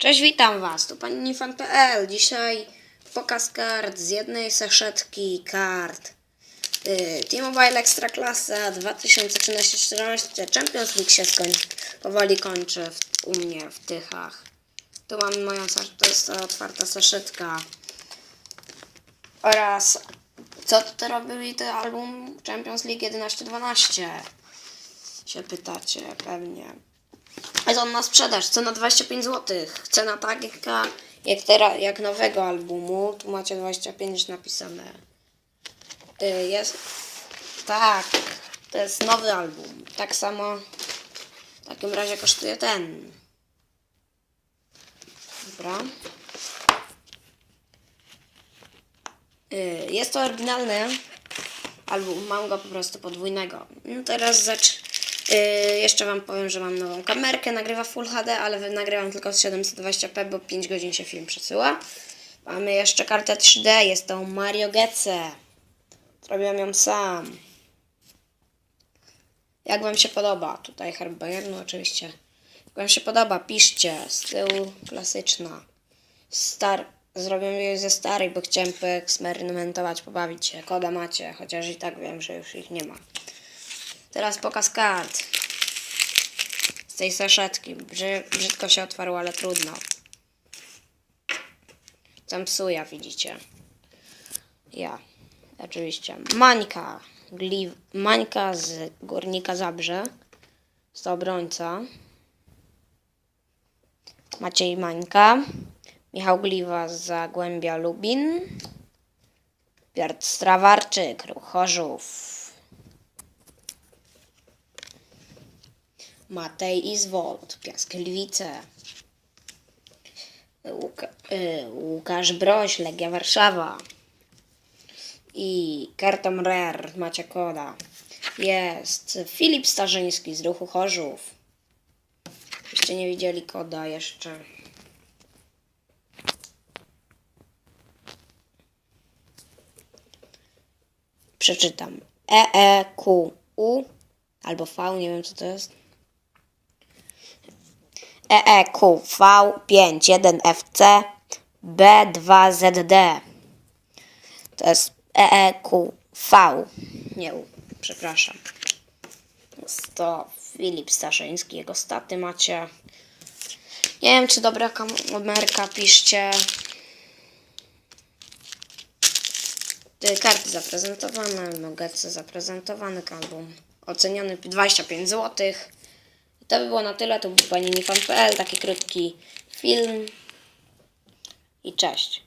Cześć, witam Was, tu pani Nifan.pl. Dzisiaj pokaz kart z jednej saszetki kart. Yy, T-Mobile Ekstraklasa 2013-14 Champions League się skoń, powoli kończy w, u mnie w Tychach. Tu mam moją, to jest ta otwarta saszetka. Oraz co to robili ten album Champions League 11-12? Się pytacie pewnie. Jest on na sprzedaż, cena 25 zł. Cena taka jak, teraz, jak nowego albumu. Tu macie 25 napisane. Jest. Tak, to jest nowy album. Tak samo w takim razie kosztuje ten. Dobra. Y, Jest to oryginalny album. Mam go po prostu podwójnego. No teraz zacz... Yy, jeszcze Wam powiem, że mam nową kamerkę, nagrywa Full HD, ale nagrywam tylko z 720p, bo 5 godzin się film przesyła. Mamy jeszcze kartę 3D, jest to Mario Getze. Zrobiłem ją sam. Jak Wam się podoba? Tutaj herb Bayernu oczywiście. Jak Wam się podoba, piszcie. Z tyłu klasyczna. Star... Zrobiłem jej ze starej, bo chciałem poeksperymentować, pobawić się. Koda macie, chociaż i tak wiem, że już ich nie ma. Teraz pokaz kart. Z tej saszetki. Brzy, brzydko się otwarło, ale trudno. Tam psuja, widzicie. Ja. Oczywiście. Mańka. Gli, Mańka z Górnika Zabrze. Z obrońca. Maciej Mańka. Michał Gliwa z Zagłębia Lubin. Piotr Strawarczyk, Ruch. Matej Izwold, Piask Gliwice. Łuka, y, Łukasz Broś, Legia Warszawa. I Kertom Rare, Macie Koda. Jest Filip Starzyński z Ruchu Chorzów. Byście nie widzieli koda jeszcze. Przeczytam. E, E, Q, U albo V, nie wiem co to jest. E, EEQV51FC B2ZD. To jest EEQV. Nie przepraszam. Jest to Filip Staszyński, jego staty macie. Nie wiem, czy dobra kamerka, piszcie. Karty zaprezentowane, nuggetsy zaprezentowane, album oceniony 25 zł. To by było na tyle, to był pani Nifan.pl, taki krótki film. I cześć.